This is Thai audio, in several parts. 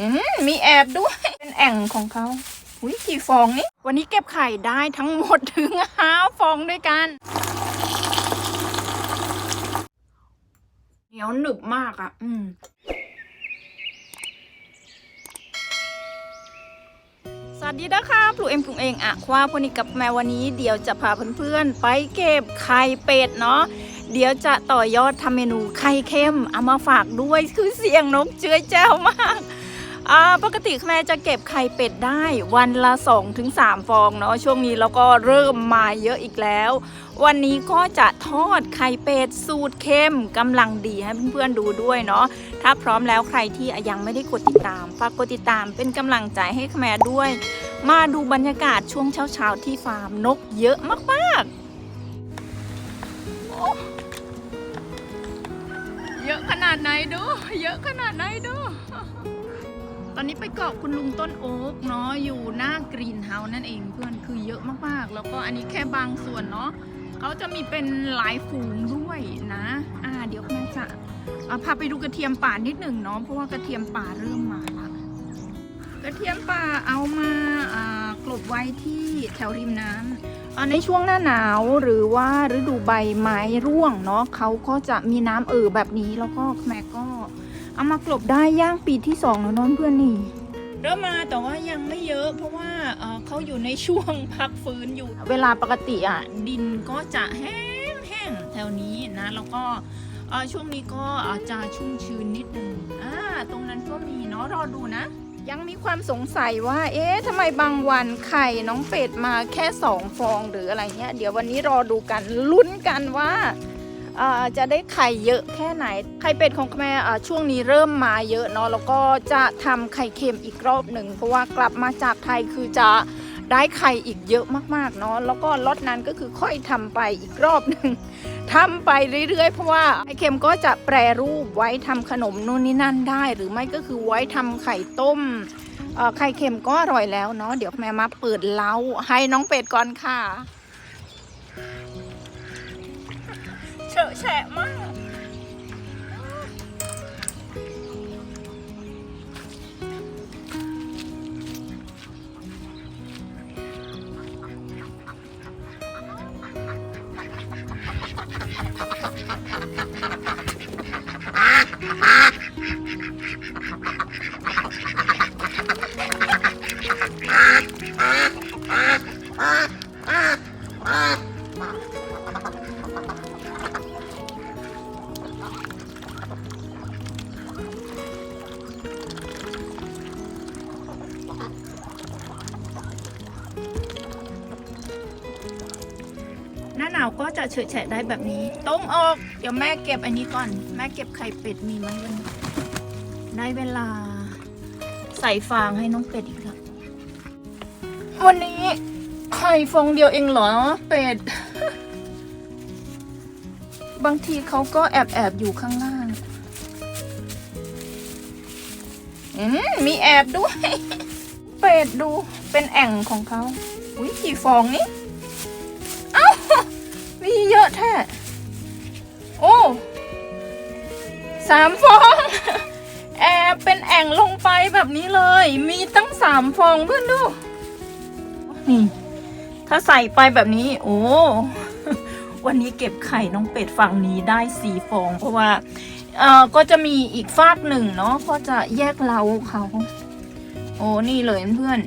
อืมมีแอบด้วย เป็นแอ่งของเขาอุ้ยกี่ฟองนี่ วันนี้เก็บไข่ได้ทั้งหมดถึงห้าฟองด้วยกันเหนียวหนึบมากอะ อืมสวัสดีนะคะปลูกเอ็มปลูกเองอะว่าพนี้กับแมววันนี้เดี๋ยวจะพาเพื่อนๆไปเก็บไข่เป็ดเนาะเดี๋ยวจะต่อยอดทำเมนูไข่เค็มเอามาฝากด้วยคือเสียงนกเจือแจ้วมาก อ่าปกติแม่จะเก็บไข่เป็ดได้วันละ 2-3ถึง3ฟองเนาะช่วงนี้เราก็เริ่มมาเยอะอีกแล้ว วันนี้ก็จะทอดไข่เป็ดสูตรเค็มกำลังดีให้เพื่อนๆดูด้วยเนาะถ้าพร้อมแล้วใครที่ยังไม่ได้กดติดตามฝากกดติดตามเป็นกำลังใจให้แม่ด้วย มาดูบรรยากาศช่วงเช้าๆที่ฟาร์มนกเยอะมากๆ เยอะขนาดไหนดู เยอะขนาดไหนดู ตอนนี้ไปเกาะคุณลุงต้นโอ๊กเนาะอยู่หน้ากรีนเฮาส์นั่นเองเพื่อนคือเยอะมากๆ แล้วก็อันนี้แค่บางส่วนเนาะเขาจะมีเป็นหลายฝูงด้วยนะ อ่าเดี๋ยวแม่จะพาไปดูกระเทียมป่านิดหนึ่งเนาะเพราะว่ากระเทียมป่าเริ่มมาละกระเทียมป่าเอามาอ่ากลบไว้ที่แถวริมน้ำอ่าในช่วงหน้าหนาวหรือว่าฤดูใบไม้ร่วงเนาะเขาก็จะมีน้ำเอ่อแบบนี้แล้วก็แม่ก็ เอามากลบได้ย่างปีที่สองแล้วเน้องเพื่อนนี่เริ่มมาแต่ว่ายังไม่เยอะ เพราะว่าเอ่อเขาอยู่ในช่วงพักฟื้นอยู่ เวลาปกติอะดินก็จะแห้งแห้งแถวนี้นะแล้วก็เอ่อช่วงนี้ก็อาจจะชุ่มชื้นนิดนึงอ่าตรงนั้นก็มีเนาะรอดูนะ ยังมีความสงสัยว่า เอ๊ะทำไมบางวันไข่น้องเป็ดมาแค่สองฟองหรืออะไรเงี้ยเดี๋ยววันนี้รอดูกันลุ้นกันว่าเอ่อ จะได้ไข่เยอะแค่ไหน ไข่เป็ดของแม่ช่วงนี้เริ่มมาเยอะเนาะแล้วก็จะทำไข่เค็มอีกรอบหนึ่งเพราะว่ากลับมาจากไทยคือจะได้ไข่อีกเยอะมากๆเนาะแล้วก็ล็อตนั้นก็คือค่อยทำไปอีกรอบหนึ่งทำไปเรื่อยๆ เพราะว่าไข่เค็มก็จะแปรรูปไว้ทำขนมนู่นนี่นั่นได้ หรือไม่ก็คือไว้ทำไข่ต้มไข่เค็มก็อร่อยแล้วเนาะเดี๋ยวแม่มาเปิดเล้าให้น้องเป็ดก่อนค่ะ เฉอะแฉะมาก ฉะแฉะได้แบบนี้ ต้มออก เดี๋ยวแม่เก็บอันนี้ก่อน แม่เก็บไข่เป็ดมีไหมวันนี้ได้เวลา ใส่ฟางให้น้องเป็ดอีกแล้ว วันนี้ไข่ฟองเดียวเองเหรอเป็ด บางทีเขาก็แอบแอบอยู่ข้างล่าง อืมมีแอบด้วย เป็ดดูเป็นแอ่งของเขา อุ้ยกี่ฟองนี่ เยอะแท้โอ้สามฟอง แอบเป็นแอ่งลงไปแบบนี้เลย มีตั้งสามฟองเพื่อนดู นี่ ถ้าใส่ไปแบบนี้ โอ้วันนี้เก็บไข่น้องเป็ดฝั่งนี้ได้สี่ฟอง เพราะว่า เอ่อ ก็จะมีอีกฟากหนึ่งเนาะก็จะแยกเราเขา โอ้นี่เลยเพื่อน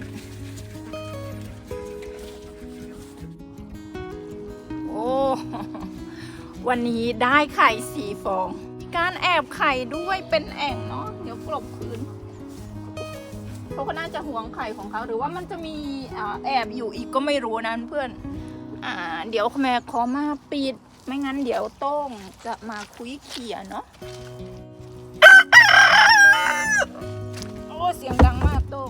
วันนี้ได้ไข่สี่ฟอง การแอบไข่ด้วยเป็นแอ่งเนาะเดี๋ยวกลบคืนเขาก็น่าจะห่วงไข่ของเขาหรือว่ามันจะมีอแอบอยู่อีกก็ไม่รู้นะเพื่อนอ่าเดี๋ยวแม่ขอมาปิด ไม่งั้นเดี๋ยวต้องจะมาคุยเขี่ยเนาะโอ้เสียงดังมากต้อง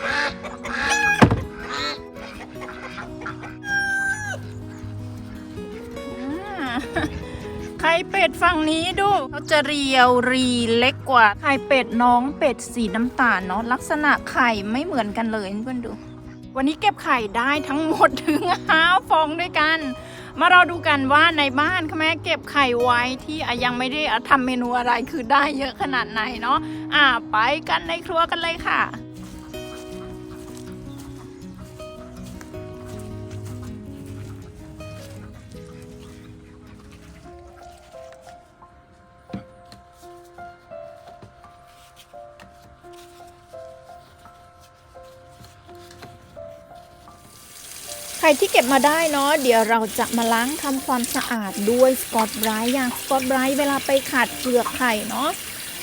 เป็ดฝั่งนี้ดูเขาจะเรียวรีเล็กกว่าไข่เป็ดน้องเป็ดสีน้ำตาลเนาะลักษณะไข่ไม่เหมือนกันเลยเพื่อนดู วันนี้เก็บไข่ได้ทั้งหมดถึงห้าฟองด้วยกัน มาเราดูกันว่าในบ้านค่ะแม่เก็บไข่ไว้ที่ยังไม่ได้อะทำเมนูอะไรคือได้เยอะขนาดไหนเนาะอ่าไปกันในครัวกันเลยค่ะ ไข่ที่เก็บมาได้เนาะเดี๋ยวเราจะมาล้างทำความสะอาดด้วยสกอตไบรท์อย่างสกอตไบรท์เวลาไปขัดเปลือกไข่เนาะ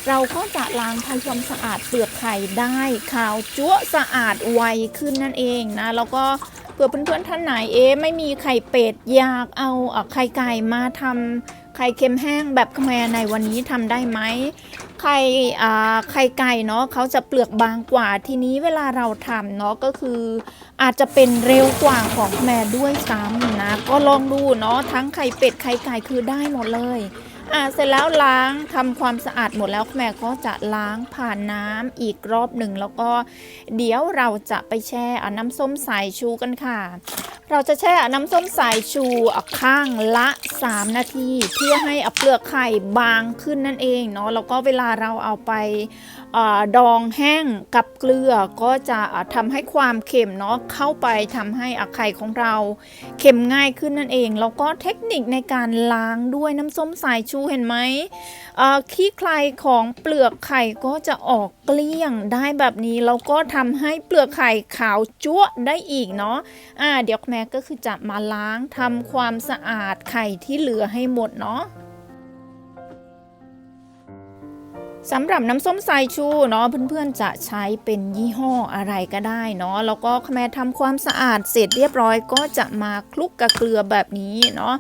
เราก็จะล้างทำความสะอาดเปลือกไข่ได้ขาวจั๊วสะอาดไวขึ้นนั่นเองนะแล้วก็เผื่อเพื่อนๆท่านไหนเอ๊ไม่มีไข่เป็ดอยากเอาไข่ไก่มาทำ ไข่เค็มแห้งแบบแคมในวันนี้ทำได้ไหมไข่ไข่ไก่เนาะเขาจะเปลือกบางกว่าทีนี้เวลาเราทำเนาะก็คืออาจจะเป็นเร็วกว่าของแม่ด้วยซ้ำนะ ก็ลองดูเนาะทั้งไข่เป็ดไข่ไก่คือได้หมดเลย อ่าเสร็จแล้วล้างทำความสะอาดหมดแล้วแม่ก็จะล้างผ่านน้ำอีกรอบหนึ่งแล้วก็เดี๋ยวเราจะไปแช่น้ำส้มสายชูกันค่ะ เราจะแช่น้ำส้มสายชูอะข้างละ 3 นาที เพื่อให้อะเปลือกไข่บางขึ้นนั่นเองเนาะแล้วก็เวลาเราเอาไปดองแห้งกับเกลือก็จะทำให้ความเค็มเนาะเข้าไปทำให้อะไข่ของเราเค็มง่ายขึ้นนั่นเอง แล้วก็เทคนิคในการล้างด้วยน้ำส้มสายชูเห็นไหมขี้ใครของเปลือกไข่ก็จะออกเกลี้ยงได้แบบนี้ แล้วก็ทำให้เปลือกไข่ขาวจั๊วได้อีกเนาะอ่าเดี๋ยวแม่ก็คือจะมาล้างทำความสะอาดไข่ที่เหลือให้หมดเนาะ สำหรับน้ำส้มสายชูเนาะเพื่อนๆจะใช้เป็นยี่ห้ออะไรก็ได้เนาะแล้วก็แม่ทำความสะอาดเสร็จเรียบร้อยก็จะมาคลุกกับเกลือแบบนี้เนาะ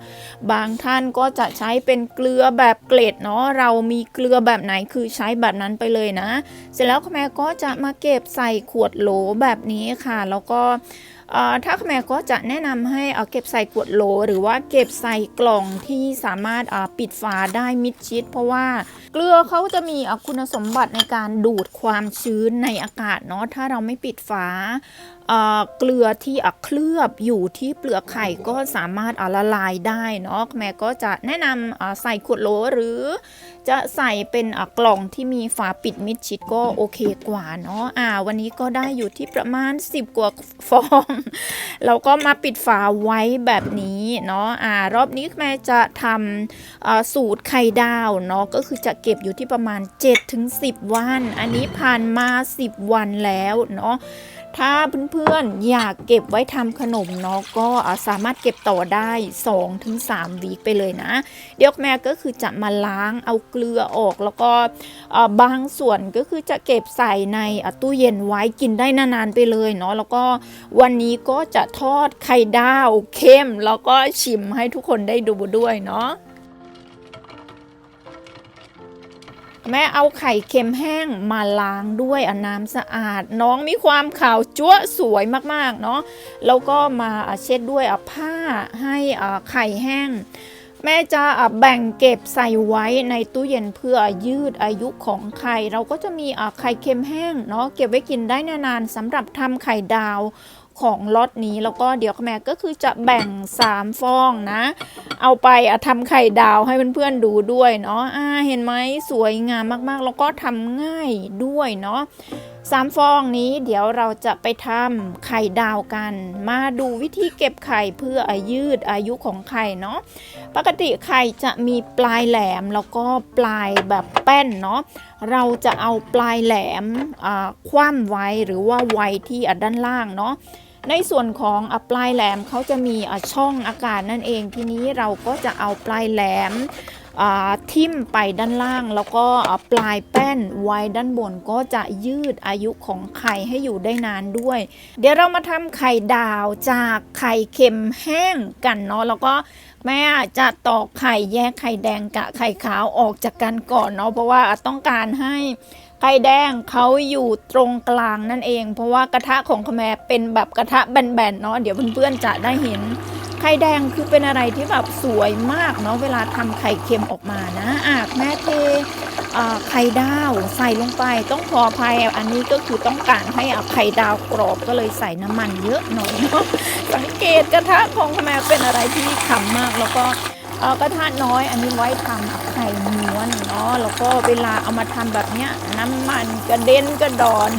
บางท่านก็จะใช้เป็นเกลือแบบเกล็ดเนาะเรามีเกลือแบบไหนคือใช้แบบนั้นไปเลยนะ เสร็จแล้วแม่ก็จะมาเก็บใส่ขวดโหลแบบนี้ค่ะ แล้วก็ ถ้าแม่ก็จะแนะนำให้เเก็บใส่ขวดโหล หรือว่าเก็บใส่กล่องที่สามารถาปิดฝาได้มิดชิด เพราะว่าเกลือเขาจะมีคุณสมบัติในการดูดความชื้นในอากาศเนาะถ้าเราไม่ปิดฝา เกลือที่เคลือบอยู่ที่เปลือกไข่ก็สามารถละลายได้เนาะแม่ก็จะแนะนำใส่ขวดโหลหรือ จะใส่เป็นกล่องที่มีฝาปิดมิดชิดก็โอเคกว่าเนาะอ่า วันนี้ก็ได้อยู่ที่ประมาณ 10 กว่าฟองเราก็มาปิดฝาไว้แบบนี้เนาะอ่ารอบนี้แม่จะทำสูตรไข่ดาวเนาะก็คือจะเก็บอยู่ที่ประมาณ 7-10 วัน อันนี้ผ่านมา 10 วันแล้วเนาะ ถ้าเพื่อนๆอยากเก็บไว้ทำขนมเนาะก็สามารถเก็บต่อได้ 2-3 วีคไปเลยนะ เดี๋ยวแม่ก็คือจะมาล้างเอาเกลือออกแล้วก็บางส่วนก็คือจะเก็บใส่ในตู้เย็นไว้กินได้นานๆไปเลยเนาะแล้วก็วันนี้ก็จะทอดไข่ดาวเข้มแล้วก็ชิมให้ทุกคนได้ดูด้วยเนาะ แม่เอาไข่เค็มแห้งมาล้างด้วยน้ำสะอาด น้องมีความขาวจั๊วสวยมากๆเนาะแล้วก็มาเช็ดด้วยผ้าให้ไข่แห้ง แม่จะแบ่งเก็บใส่ไว้ในตู้เย็นเพื่อยืดอายุของไข่ เราก็จะมีไข่เค็มแห้งเนาะเก็บไว้กินได้นานๆสำหรับทำไข่ดาว ของล็อตนี้แล้วก็เดี๋ยวแม่ก็คือจะแบ่ง 3 ฟองนะ เอาไปอะทำไข่ดาวให้เพื่อนๆดูด้วยเนาะอ่าเห็นไหมสวยงามมากๆ แล้วก็ทำง่ายด้วยเนาะสามฟองนี้เดี๋ยวเราจะไปทำไข่ดาวกัน มาดูวิธีเก็บไข่เพื่อยืดอายุของไข่เนาะปกติไข่จะมีปลายแหลมแล้วก็ปลายแบบแป้นเนาะเราจะเอาปลายแหลมคว่ำไว้หรือว่าไว้ที่ด้านล่างเนาะ ในส่วนของอปลายแหลมเขาจะมีช่องอากาศนั่นเอง ทีนี้เราก็จะเอาปลายแหลมทิ่มไปด้านล่าง แล้วก็ปลายแป้นไว้ด้านบนก็จะยืดอายุของไข่ให้อยู่ได้นานด้วย เดี๋ยวเรามาทำไข่ดาวจากไข่เค็มแห้งกันเนาะแล้วก็แม่จะตอกไข่แยกไข่แดงกับไข่ขาวออกจากกันก่อนเนาะเพราะว่าต้องการให้ ไข่แดงเขาอยู่ตรงกลางนั่นเอง เพราะว่ากระทะของขแมเป็นแบบกระทะแบนๆเนาะเดี๋ยวเพื่อนๆจะได้เห็น ไข่แดงคือเป็นอะไรที่แบบสวยมากเนาะเวลาทำไข่เค็มออกมานะอะแม่เทอ่าไข่ดาวใส่ลงไปต้องขอภัยอันนี้ก็คือต้องการให้อะไข่ดาวกรอบก็เลยใส่น้ำมันเยอะหน่อยเนาะสังเกตกระทะของแม่เป็นอะไรที่ขำมากแล้วก็กระทะน้อยอันนี้ไว้ทำ ไข่ม้วนเนาะแล้วก็เวลาเอามาทำแบบเนี้ยน้ำมันกระเด็นกระดอน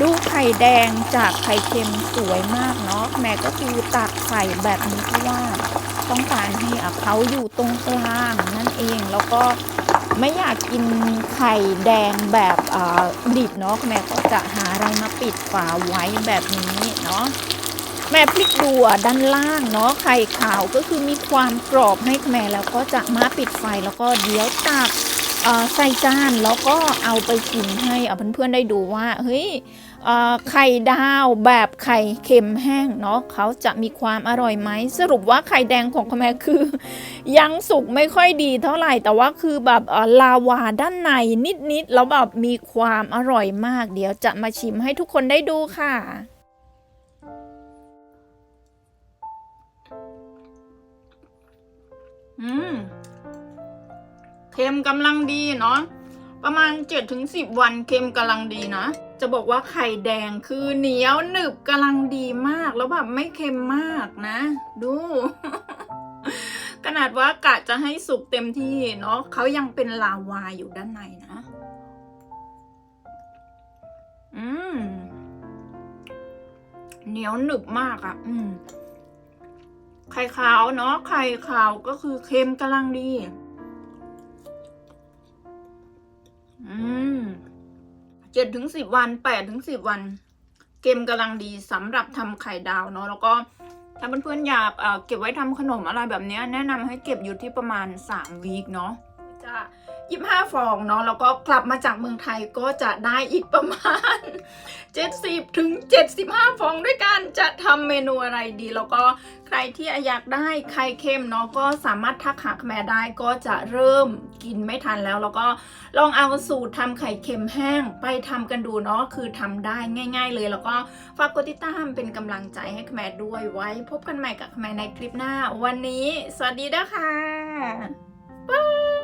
ดูไข่แดงจากไข่เค็มสวยมากเนาะแม่ก็คือตักใส่แบบนี้เพราะว่าต้องการให้เขาอยู่ตรงกลางนั่นเองแล้วก็ไม่อยากกินไข่แดงแบบอดิบเนาะแม่ก็จะหาอะไรมาปิดฝาไว้แบบนี้เนาะ แม่พลิกดูด้านล่างเนาะไข่ขาวก็คือมีความกรอบให้แม่แล้วก็จะมาปิดไฟแล้วก็เดี๋ยวตักใส่จานแล้วก็เอาไปชิมให้เอาเพื่อนๆได้ดูว่าเฮ้ยไข่ดาวแบบไข่เค็มแห้งเนาะเขาจะมีความอร่อยไหมสรุปว่าไข่แดงของแม่คือ ยังสุกไม่ค่อยดีเท่าไหร่ แต่ว่าคือแบบลาวาด้านในนิดๆแล้วแบบมีความอร่อยมาก เดี๋ยวจะมาชิมให้ทุกคนได้ดูค่ะ อืมเค็มกำลังดีเนาะประมาณ7จถึงสิวันเค็มกำลังดีนะ จะบอกว่าไข่แดงคือเหนียวหนึบกำลังดีมากแล้วแบบไม่เค็มมากนะ ดู ขนาดว่ากะจะให้สุกเต็มที่เนาะเขายังเป็นลาวาอยู่ด้านในนะ อืมเหนียวหนึบมากอะ่ะ อืม ไข่ขาวเนาะไข่ขาวก็คือเค็มกำลังดี อืมเจ็ดถึงสิบวันแปดถึงสิบวัน เค็มกำลังดีสำหรับทำไข่ดาวเนาะแล้วก็ถ้าเพื่อนๆอยากเก็บไว้ทำขนมอะไรแบบนี้แนะนำให้เก็บอยู่ที่ประมาณสามวีคเนาะจ้า 25 ฟองเนาะแล้วก็กลับมาจากเมืองไทยก็จะได้อีกประมาณ 70ถึง75 ฟองด้วยกันจะทำเมนูอะไรดี แล้วก็ใครที่อยากได้ไข่เค็มเนาะก็สามารถทักหาแม่ได้ก็จะเริ่มกินไม่ทันแล้ว แล้วก็ลองเอาสูตรทำไข่เค็มแห้งไปทำกันดูเนาะคือทำได้ง่าย ๆ เลย แล้วก็ฝากกดติดตามเป็นกำลังใจให้แม่ด้วยไว้ พบกันใหม่กับแม่ในคลิปหน้า วันนี้ สวัสดีนะคะบ๊าย